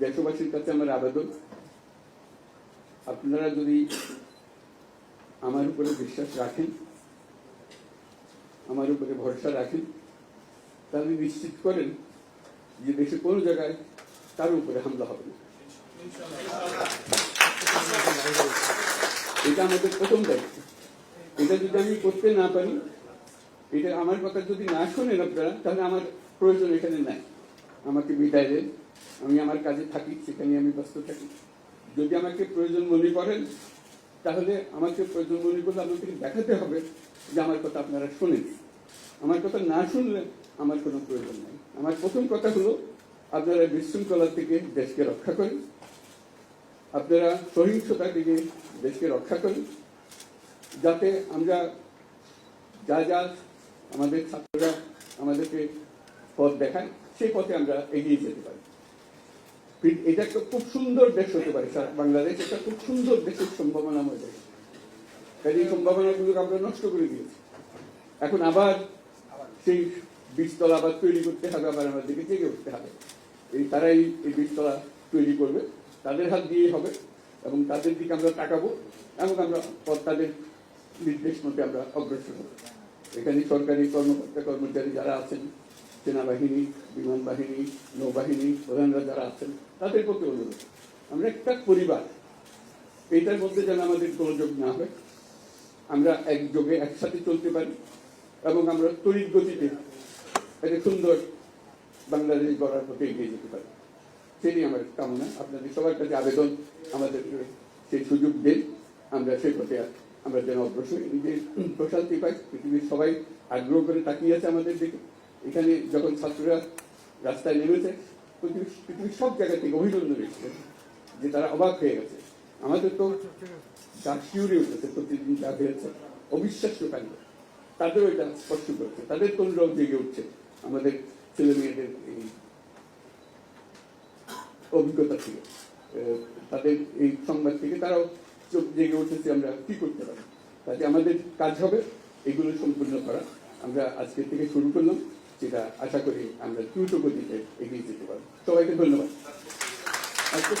দেশবাসীর কাছে আমার আবেদন। আপনারা যদি আমার উপরে বিশ্বাস রাখেন, আমার উপরে ভরসা রাখেন, তাহলে নিশ্চিত করেন যে দেশে কোনো জায়গায় তার উপরে হামলা হবে না। এটা আমাদের প্রথম দায়িত্ব। এটা যদি আমি করতে না পারি, এটা আমার কথা যদি না শোনেন আপনারা, তাহলে আমার প্রয়োজন এখানে নাই। আমাকে বিদায় দেন। আমি আমার কাজে থাকি, সেখানে আমি ব্যস্ত থাকি। যদি আমাকে প্রয়োজন মনে করেন, তাহলে আমাকে প্রয়োজন মনে করলে আমাকে দেখাতে হবে যে আমার কথা আপনারা শোনেন। আমার কথা না শুনলে আমার কোনো প্রয়োজন নেই। আমার প্রথম কথা হলো, আপনারা বিশৃঙ্খলা থেকে দেশকে রক্ষা করেন। আপনারা সহিংসতা থেকে দেশকে রক্ষা করেন। যাতে আমরা যা যা আমাদের ছাত্ররা আমাদেরকে পথ দেখায়, সেই পথে আমরা এগিয়ে যেতে পারি। এটা একটা খুব সুন্দর দেশ হতে পারে বাংলাদেশ একটা খুব সুন্দর দেশের সম্ভাবনাময় দেশ কাজে এই সম্ভাবনাগুলোকে আমরা নষ্ট করে দিয়েছি। এখন আবার সেই বীজতলা আবার তৈরি করতে হবে, আবার আমাদেরকে জেগে উঠতে হবে। এই তারাই এই বীজতলা তৈরি করবে, তাদের হাত দিয়েই হবে এবং তাদের দিকে আমরা তাকাবো এবং আমরা তাদের নির্দেশ মতে আমরা অগ্রসর হব। এখানে সরকারি কর্মকর্তা কর্মচারী যারা আছেন সেনাবাহিনী বিমান বাহিনী নৌবাহিনী, প্রধানরা যারা আছেন, তাদের প্রতি অনুরোধ। আমরা একটা পরিবার, এইটার মধ্যে যেন আমাদের গোলযোগ না হয়। আমরা একযোগে একসাথে চলতে পারি এবং আমরা তড়িৎ গতিতে একটা সুন্দর বাংলাদেশ গড়ার পথে এগিয়ে যেতে পারি। সেই আমার কামনা। আপনাদের সবার কাছে আবেদন আমাদেরকে সেই সুযোগ দেন। আমরা সেই পথে আমরা যেন অগ্রসর। নিজের প্রশান্তি পাই। পৃথিবীর সবাই আগ্রহ করে তাকিয়ে আছে আমাদের দিকে। এখানে যখন ছাত্ররা রাস্তায় নেমেছে, পৃথিবীর সব জায়গা থেকে অভিনন্দন এসেছে, যে তারা অবাক হয়ে গেছে। আমাদের তো যা শিউরে উঠেছে প্রতিদিন, যা হয়েছে। অবিশ্বাস্য কাণ্ড। তাদেরও এটা স্পষ্ট করছে। তাদের তরুণরাও জেগে উঠছে? আমাদের ছেলে মেয়েদের এই অভিজ্ঞতা থেকে। তাদের এই সংবাদ থেকে তারাও চোখ জেগে উঠেছে আমরা কি করতে পারি। তাতে আমাদের কাজ হবে, এগুলো সম্পূর্ণ করা। আমরা আজকে থেকে শুরু করলাম। যেটা আশা করি আমরা দ্রুত গতিতে এগিয়ে যেতে পারব। সবাইকে ধন্যবাদ। আজকে